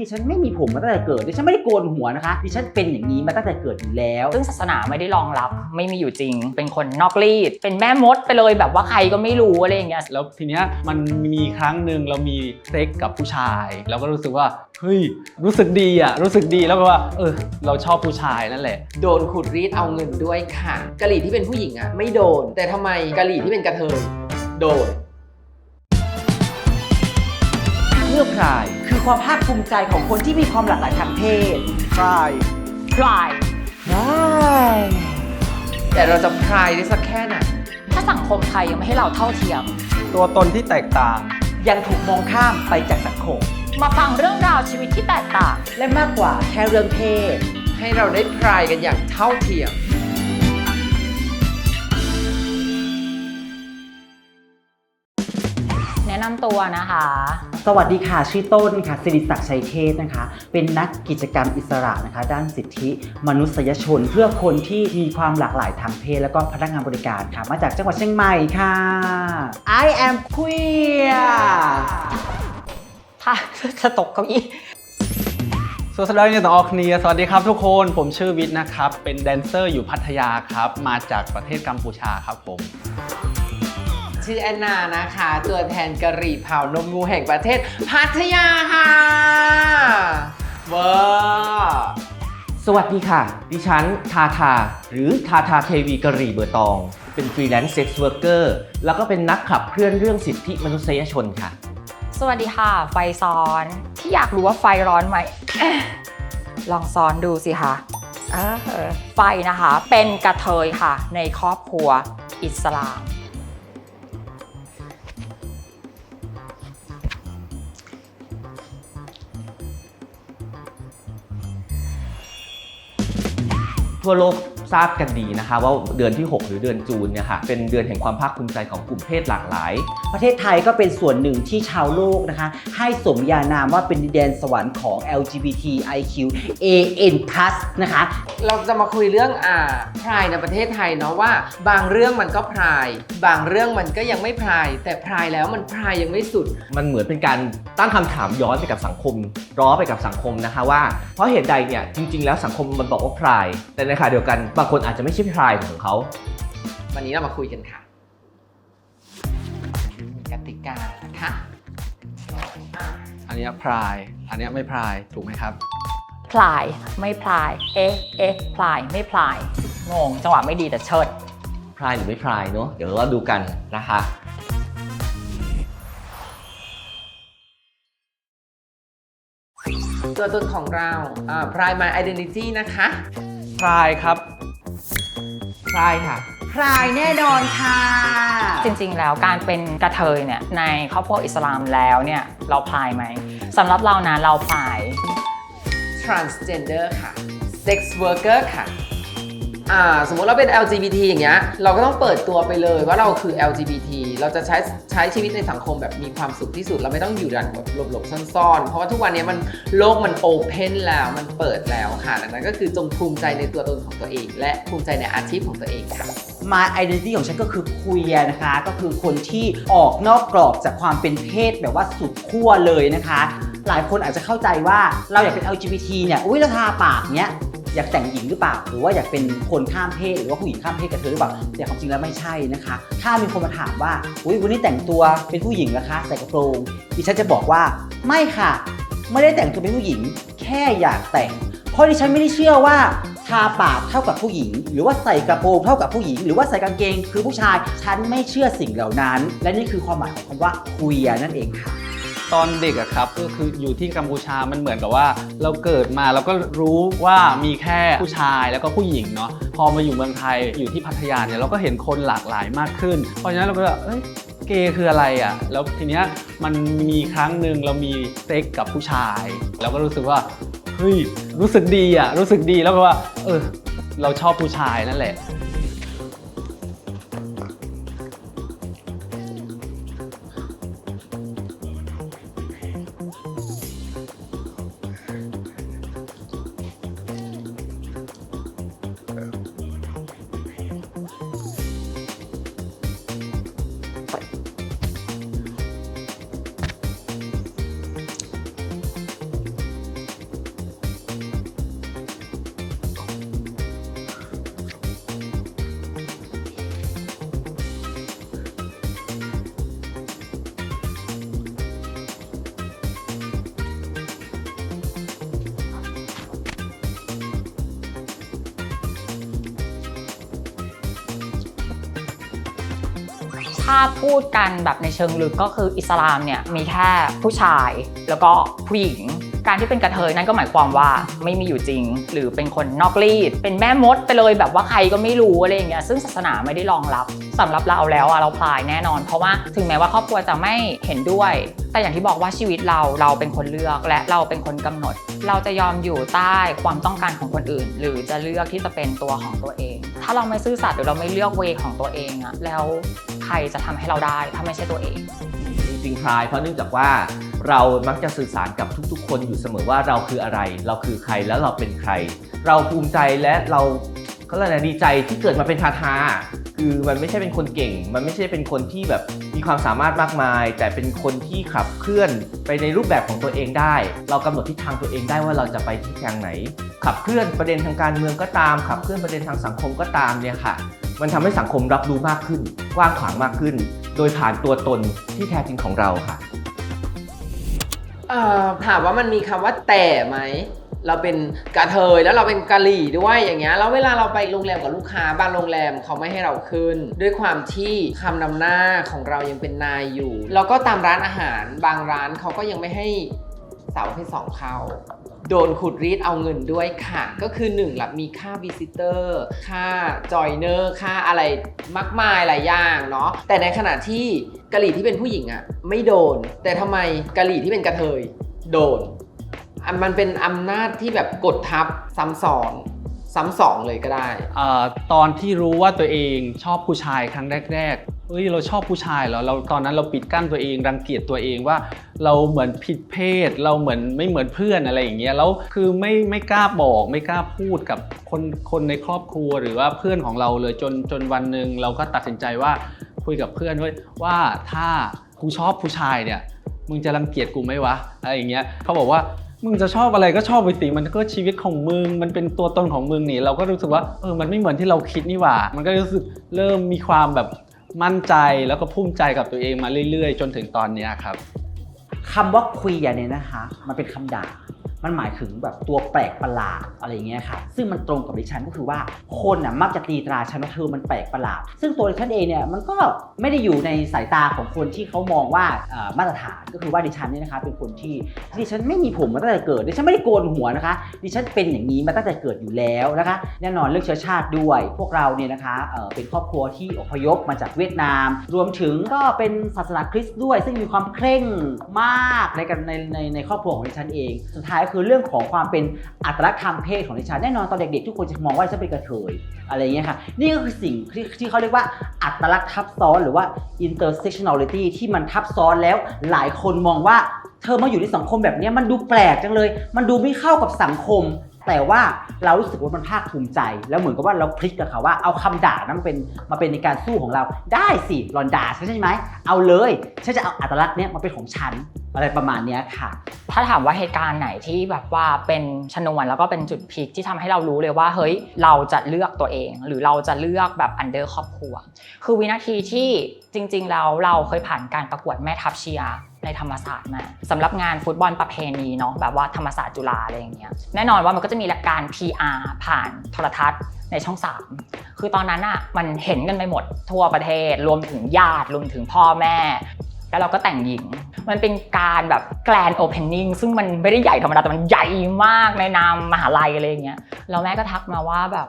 ดิฉันไม่มีผมมาตั้งแต่เกิดดิฉันไม่ได้โกนหัวนะคะดิฉันเป็นอย่างนี้มาตั้งแต่เกิดอยู่แล้วซึ่งศาสนาไม่ได้รองรับ ไม่มีอยู่จริง เป็นคนนอกรีด เป็นแม่มดไปเลยแบบว่าใครก็ไม่รู้อะไรอย่างเงี้ยแล้วทีเนี้ยมันมีครั้งหนึ่งเรามีเซ็กกับผู้ชายเราก็รู้สึกว่าเฮ้ยรู้สึกดีอะรู้สึกดีแล้วก็ว่าเออเราชอบผู้ชายนั่นแหละ โดนขูดรีดเอาเงินด้วยค่ะกะหรี่ที่เป็นผู้หญิงอะไม่โดน แต่ทำไมกะหรี่ที่เป็นกระเทยโดน พื่อพราย คือความภาคภูมิใจของคนที่มีความหลากหลายทางเพศพรายพลายแต่เราจะพรายได้สักแค่ไหนถ้าสังคมไทยยังไม่ให้เราเท่าเทียม ตัวตนที่แตกต่าง ยังถูกมองข้ามไปจากสังคม มาฟังเรื่องราวชีวิตที่แตกต่าง และมากกว่าแค่เรื่องเพศ ให้เราได้พรายกันอย่างเท่าเทียมำตัวนะคะ สวัสดีค่ะชื่อต้นค่ะสิริศักดิ์ชัยเทศนะคะ เป็นนักกิจกรรมอิสระนะคะ ด้านสิทธิมนุษยชน เพื่อคนที่มีความหลากหลายทางเพศ แล้วก็พนักงานบริการค่ะ มาจากจังหวัดเชียงใหม่ค่ะ I am queer ถ้าจะตกเก้าอี้สวัสดีครับต่อออกเนียสวัสดีครับทุกคน ผมชื่อวิทย์นะครับ เป็นแดนเซอร์อยู่พัทยาครับ มาจากประเทศกัมพูชาครับผม ชื่อแอนนานะคะ ตัวแทนกะหรี่เผานมงูแห่งประเทศ พัทยาค่ะเวอร์สวัสดีค่ะ ดิฉันทาทา หรือทาทาเทวีกะหรี่เบอร์ตอง เป็นฟรีแลนซ์เซ็กซ์เวิร์กเกอร์แล้วก็เป็นนักขับเคลื่อนเรื่องสิทธิมนุษยชนค่ะ สวัสดีค่ะ ไฟซ้อนที่อยากรู้ว่าไฟร้อนไหม ลองซ้อนดูสิคะไฟนะคะ เป็นกระเทยค่ะ ในครอบครัวอิสลาม ทั่วโลก ทราบกันดีนะคะ ว่าเดือนที่ 6 หรือเดือนจูนเนี่ยค่ะเป็นเดือนแห่งความภาคภูมิใจของกลุ่มเพศหลากหลาย ประเทศไทยก็เป็นส่วนหนึ่งที่ชาวโลกนะคะ ให้สมญานามว่าเป็นดินแดนสวรรค์ของ LGBTIQ AN+ นะคะเราจะมาคุยเรื่องอ่าพรายในประเทศไทยเนาะว่า บางเรื่องมันก็พราย บางเรื่องมันก็ยังไม่พราย แต่พรายแล้วมันพรายยังไม่สุด มันเหมือนเป็นการตั้งคำถามย้อนไปกับสังคม ร้อไปกับสังคมนะคะว่า เพราะเหตุใดเนี่ยจริง ๆ แล้วสังคมมันบอกว่าพราย แต่ในขณะเดียวกันบางคนอาจจะไม่ใช่พรายของเขา วันนี้เรามาคุยกันค่ะกติกานะคะอันเนี้ยพราย อันเนี้ยไม่พรายถูกไหมครับ พลาย ไม่พลาย เอ๊ะ เอ๊ะ พลาย ไม่พลาย งง จังหวะไม่ดีแต่เชิดพรายหรือไม่พรายเนอะเดี๋ยวเราดูกันนะคะ ตัวตนของเราอ่า Pride My Identity นะคะ พรายครับ พรายค่ะ พรายแน่นอนค่ะ จริงๆ แล้วการเป็นกระเทยเนี่ยในครอบครัวอิสลามแล้วเนี่ยเราพลายไหมสำหรับเรานะเราพลาย Transgender ค่ะ Sex Worker ค่ะ อ่าสมมติเราเป็น LGBT อย่างเงี้ยเราก็ต้องเปิดตัวไปเลยว่าเราคือ LGBT เราจะใช้ใช้ชีวิตในสังคมแบบมีความสุขที่สุด เราไม่ต้องอยู่ดันแบบหลบๆซ่อนๆ เพราะว่าทุกวันนี้มันโลกมันโอเพนแล้วมันเปิดแล้วค่ะดังนั้นก็คือจงภูมิใจในตัวตนของตัวเอง และภูมิใจในอาชีพของตัวเองค่ะ My identity ของฉันก็คือ queer นะคะ ก็คือคนที่ออกนอกกรอบจากความเป็นเพศแบบว่าสุดขั้วเลยนะคะ หลายคนอาจจะเข้าใจว่าเราอยากเป็น LGBT เนี่ยอุ้ยเราทาปากเนี้ย อยากแต่งหญิงหรือเปล่า หรือว่าอยากเป็นคนข้ามเพศหรือว่าผู้หญิงข้ามเพศกับเธอหรือเปล่าแต่ความจริงแล้วไม่ใช่นะคะ ถ้ามีคนมาถามว่าอุ้ยวันนี้แต่งตัวเป็นผู้หญิงนะคะใส่กระโปรงดิฉันจะบอกว่าไม่ค่ะ ไม่ได้แต่งตัวเป็นผู้หญิง แค่อยากแต่ง เพราะดิฉันไม่ได้เชื่อว่าทาปากเท่ากับผู้หญิง หรือว่าใส่กระโปรงเท่ากับผู้หญิง หรือว่าใส่กางเกง คือผู้ชายฉันไม่เชื่อสิ่งเหล่านั้น และนี่คือความหมายของคำว่าคุยนั่นเองค่ะ ตอนเด็กอะครับก็คืออยู่ที่กัมพูชามันเหมือนกับว่า เราเกิดมาเราก็รู้ว่ามีแค่ผู้ชายแล้วก็ผู้หญิงเนาะพอมาอยู่เมืองไทยอยู่ที่พัทยาเนี่ยเราก็เห็นคนหลากหลายมากขึ้น เพราะฉะนั้นเราก็แบบเอ้ยเกย์คืออะไรอะแล้วทีเนี้ยมันมีครั้งหนึ่งเรามีเซ็กกับผู้ชายเราก็รู้สึกว่าเฮ้ยรู้สึกดีอะรู้สึกดีแล้วก็ว่า เออ เราชอบผู้ชายนั่นแหละ ถ้าพูดกันแบบในเชิงลึกก็คืออิสลามเนี่ยมีแค่ผู้ชายแล้วก็ผู้หญิง การที่เป็นกระเทยนั่นก็หมายความว่าไม่มีอยู่จริง หรือเป็นคนนอกรีด เป็นแม่มดไปเลยแบบว่าใครก็ไม่รู้อะไรอย่างเงี้ยซึ่งศาสนาไม่ได้รองรับสำหรับเราแล้วอะเราพลายแน่นอน เพราะว่าถึงแม้ว่าครอบครัวจะไม่เห็นด้วย แต่อย่างที่บอกว่าชีวิตเราเราเป็นคนเลือกและเราเป็นคนกำหนด เราจะยอมอยู่ใต้ความต้องการของคนอื่น หรือจะเลือกที่จะเป็นตัวของตัวเอง ถ้าเราไม่ซื่อสัตย์หรือเราไม่เลือกเวของตัวเองอะแล้วใครจะทำให้เราได้ถ้าไม่ใช่ตัวเอง จริงๆคลายเพราะเนื่องจากว่าเรามักจะสื่อสารกับทุก ๆ คนอยู่เสมอว่าเราคืออะไร เราคือใครแล้วเราเป็นใคร เราภูมิใจและเราก็เลยกนะดีใจที่เกิดมาเป็นทาทาคือมันไม่ใช่เป็นคนเก่ง มันไม่ใช่เป็นคนที่แบบมีความสามารถมากมาย แต่เป็นคนที่ขับเคลื่อนไปในรูปแบบของตัวเองได้ เรากำหนดทิศทางตัวเองได้ว่าเราจะไปทิศทางไหน ขับเคลื่อนประเด็นทางการเมืองก็ตาม ขับเคลื่อนประเด็นทางสังคมก็ตามเนี่ยค่ะ มันทำให้สังคมรับรู้มากขึ้น กว้างขวางมากขึ้น โดยผ่านตัวตนที่แท้จริงของเราค่ะถามว่ามันมีคำว่าแต่ไหมเราเป็นกระเทยแล้วเราเป็นกะหรี่ด้วยอย่างเงี้ยแล้วเวลาเราไปโรงแรมกับลูกค้าบางโรงแรมเขาไม่ให้เราขึ้น ด้วยความที่คำนำหน้าของเรายังเป็นนายอยู่ แล้วก็ตามร้านอาหาร บางร้านเขาก็ยังไม่ให้ สาวประเพศสองเข้า โดนขุดรีดเอาเงินด้วยค่ะ ก็คือหนึ่งละมีค่าวิสิเตอร์ค่าจอยเนอร์ค่าอะไรมากมายหลายอย่างเนาะแต่ในขณะที่กะหรี่ที่เป็นผู้หญิงอะไม่โดน แต่ทำไมกะหรี่ที่เป็นกระเทยโดนมันเป็นอำนาจที่แบบกดทับซ้ำซ้อนซ้ำสองเลยก็ได้เอ่อตอนที่รู้ว่าตัวเองชอบผู้ชายครั้งแรกๆเฮ้ยเราชอบผู้ชายเหรอเราตอนนั้นเราปิดกั้นตัวเองรังเกียจตัวเองว่า เราเหมือนผิดเพศ เราเหมือนไม่เหมือนเพื่อนอะไรอย่างเงี้ยแล้วคือไม่ไม่กล้าบอกไม่กล้าพูดกับคนคนในครอบครัวหรือว่าเพื่อนของเราเลยจนจนวันหนึ่งเราก็ตัดสินใจว่าคุยกับเพื่อนด้วยว่าถ้ากูชอบผู้ชายเนี่ยมึงจะรังเกียจกูไหมวะอะไรอย่างเงี้ยเขาบอกว่ามึงจะชอบอะไรก็ชอบไปสิมันก็ชีวิตของมึง มันเป็นตัวตนของมึงนี่เราก็รู้สึกว่าเออมันไม่เหมือนที่เราคิดนี่หว่า มันก็รู้สึกเริ่มมีความแบบมั่นใจแล้วก็ภูมิใจกับตัวเองมาเรื่อยๆ จนถึงตอนเนี้ยครับ คำว่าคุยอยเนี่ยนะคะ มันเป็นคำด่า มันหมายถึงแบบตัวแปลกประหลาดอะไรเงี้ยค่ะซึ่งมันตรงกับดิฉันก็คือว่าคนน่ะมักจะตีตราฉันว่าเธอมันแปลกประหลาด ซึ่งตัวดิฉันเองเนี่ยมันก็ไม่ได้อยู่ในสายตาของคนที่เขามองว่ามาตรฐานก็คือว่าดิฉันเนี่ยนะคะเป็นคนที่ดิฉันไม่มีผมมาตั้งแต่เกิดดิฉันไม่ได้โกนหัวนะคะ ดิฉันเป็นอย่างนี้มาตั้งแต่เกิดอยู่แล้วนะคะ แน่นอนเรื่องเชื้อชาติด้วย พวกเราเนี่ยนะคะเเป็นครอบครัวที่อพยพมาจากเวียดนาม รวมถึงก็เป็นศาสนาคริสต์ด้วย ซึ่งมีความเคร่งมากในในในในครอบครัวของดิฉันเองสุดท้ายคือเรื่องของความเป็นอัตลักษณ์ทางเพศของดิฉันแน่นอนตอนเด็กๆทุกคนจะมองว่าฉันเป็นกระเทยอะไรอย่างเงี้ยค่ะนี่ก็คือสิ่งที่ที่เขาเรียกว่าอัตลักษณ์ทับซ้อนหรือว่า intersectionality ที่มันทับซ้อนแล้วหลายคนมองว่าเธอมาอยู่ในสังคมแบบนี้มันดูแปลกจังเลย มันดูไม่เข้ากับสังคม แต่ว่าเรารู้สึกว่ามันภาคภูมิใจ แล้วเหมือนกับว่าเราพลิกกับเขาว่าเอาคำด่านั้นเป็นมาเป็นในการสู้ของเราได้สิหลอนด่าใช่ไหมเอาเลยฉันจะเอาอัตลักษณ์เนี้ยมาเป็นของฉันอะไรประมาณนี้ค่ะ ถ้าถามว่าเหตุการณ์ไหนที่แบบว่าเป็นชนวนแล้วก็เป็นจุดพลิกที่ทำให้เรารู้เลยว่าเฮ้ยเราจะเลือกตัวเอง หรือเราจะเลือกแบบอันเดอร์ครอบครัว คือวินาทีที่จริงๆแล้วเราเคยผ่านการประกวดแม่ทัพเชียร์ในธรรมศาสตร์มาสำหรับงานฟุตบอลประเพณีเนาะแบบว่าธรรมศาสตร์จุฬาอะไรอย่างเงี้ยแน่นอนว่ามันก็จะมีรายการ PR ผ่านโทรทัศน์ในช่อง 3 คือตอนนั้นอะมันเห็นกันไปหมดทั่วประเทศ รวมถึงญาติรวมถึงพ่อแม่ แล้วเราก็แต่งหญิง มันเป็นการแบบแกลนโอเพนนิ่งซึ่งมันไม่ได้ใหญ่ธรรมดาแต่มันใหญ่มากในนามมหาลัยอะไรอย่างเงี้ยแล้วแม่ก็ทักมาว่าแบบ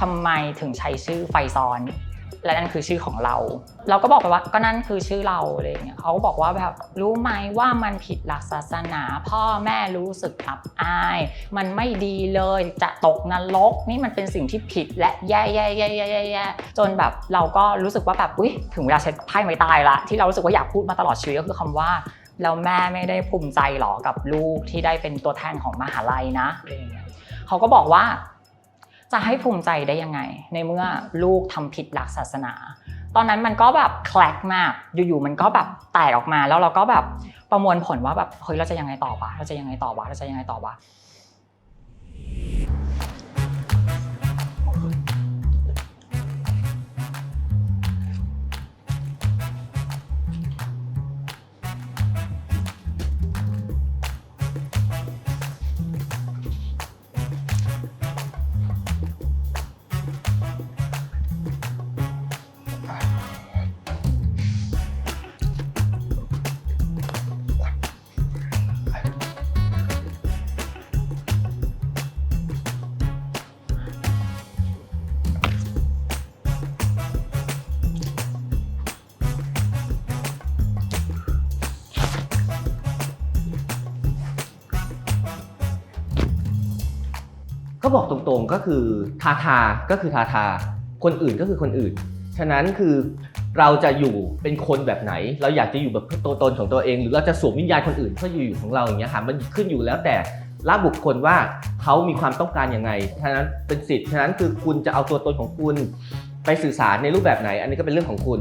ทำไมถึงใช้ชื่อไฟซ้อน และนั่นคือชื่อของเรา เราก็บอกไปว่าก็นั่นคือชื่อเราอะไรเงี้ยเขาก็บอกว่าแบบรู้ไหมว่ามันผิดหลักศาสนา พ่อแม่รู้สึกอับอาย มันไม่ดีเลยจะตกนรกนี่มันเป็นสิ่งที่ผิดและแย่แย่แย่แย่แย่จนแบบเราก็รู้สึกว่าแบบอุ้ยถึงเวลาเช็ดไพ่ไม่ตายละที่เรารู้สึกว่าอยากพูดมาตลอดชีวิตก็คือคำว่าแล้วแม่ไม่ได้ภูมิใจหรอกับลูกที่ได้เป็นตัวแทนของมหาลัยนะอะไรเงี้ยเขาก็บอกว่า จะให้ภูมิใจได้ยังไง ในเมื่อลูกทำผิดหลักศาสนา ตอนนั้นมันก็แบบแคลกมาก อยู่ๆมันก็แบบแตกออกมา แล้วเราก็แบบประมวลผลว่าแบบเฮ้ยเราจะยังไงต่อวะเราจะยังไงต่อวะเราจะยังไงต่อวะ ก็บอกตรงๆก็คือทาทาก็คือทาทา คนอื่นก็คือคนอื่น ฉะนั้นคือเราจะอยู่เป็นคนแบบไหน เราอยากจะอยู่แบบตัวตนของตัวเอง หรือเราจะสวมวิญญาณคนอื่นเพื่ออยู่ของเราอย่างเงี้ยค่ะมันขึ้นอยู่แล้วแต่ละบุคคลว่าเขามีความต้องการยังไง ฉะนั้นเป็นสิทธิ์ ฉะนั้นคือคุณจะเอาตัวตนของคุณ ไปสื่อสารในรูปแบบไหน อันนี้ก็เป็นเรื่องของคุณ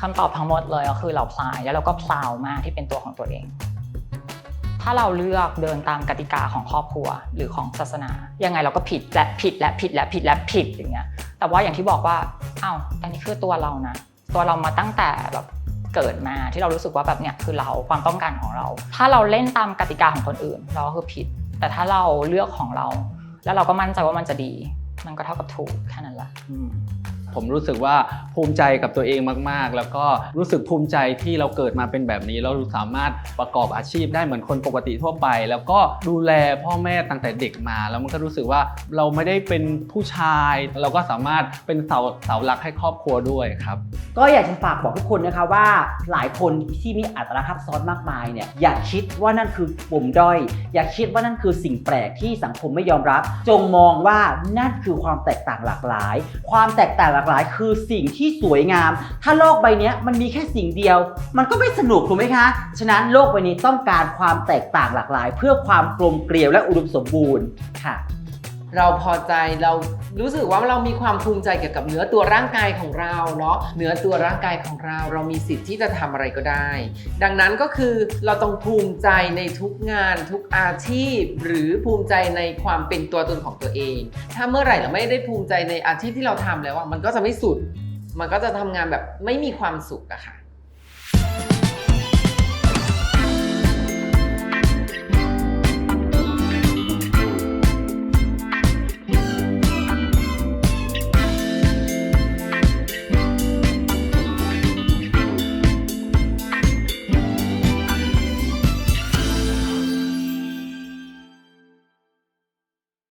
คำตอบทั้งหมดเลยก็คือเราพลายแล้วเราก็พลาวมากที่เป็นตัวของตัวเอง ถ้าเราเลือกเดินตามกติกาของครอบครัวหรือของศาสนา ยังไงเราก็ผิดและผิดและผิดและผิดและผิดอย่างเงี้ย แต่ว่าอย่างที่บอกว่าอ้าวอันนี้คือตัวเรานะ ตัวเรามาตั้งแต่แบบเกิดมาที่เรารู้สึกว่าแบบเนี้ยคือเราความต้องการของเรา ถ้าเราเล่นตามกติกาของคนอื่น เราก็คือผิด แต่ถ้าเราเลือกของเรา แล้วเราก็มั่นใจว่ามันจะดี มันก็เท่ากับถูกแค่นั้นแหละอืม ผมรู้สึกว่าภูมิใจกับตัวเองมาก ๆ แล้วก็รู้สึกภูมิใจที่เราเกิดมาเป็นแบบนี้ เราสามารถประกอบอาชีพได้เหมือนคนปกติทั่วไป แล้วก็ดูแลพ่อแม่ตั้งแต่เด็กมา แล้วมันก็รู้สึกว่าเราไม่ได้เป็นผู้ชาย เราก็สามารถเป็นเสาเสาหลักให้ครอบครัวด้วยครับ ก็อยากจะฝากบอกทุกคนนะคะว่าหลายคนที่มีอัตลักษณ์ทับซ้อนมากมายเนี่ยอย่าคิดว่านั่นคือปมด้อย อย่าคิดว่านั่นคือสิ่งแปลกที่สังคมไม่ยอมรับ จงมองว่านั่นคือความแตกต่างหลากหลาย ความแตกต่างากหลาย คือสิ่งที่สวยงาม ถ้าโลกใบนี้มันมีแค่สิ่งเดียว มันก็ไม่สนุกถูกไหมคะ ฉะนั้นโลกใบนี้ต้องการความแตกต่างหลากหลาย เพื่อความกลมเกลียวและอุดมสมบูรณ์ค่ะ เราพอใจเรารู้สึกว่าเรามีความภูมิใจเกี่ยวกับเนื้อตัวร่างกายของเราเนาะเนื้อตัวร่างกายของเรา เรามีสิทธิ์ที่จะทำอะไรก็ได้ ดังนั้นก็คือเราต้องภูมิใจในทุกงานทุกอาชีพ หรือภูมิใจในความเป็นตัวตนของตัวเอง ถ้าเมื่อไหร่เราไม่ได้ภูมิใจในอาชีพที่เราทำแล้วมันก็จะไม่สุด มันก็จะทำงานแบบไม่มีความสุขอะค่ะ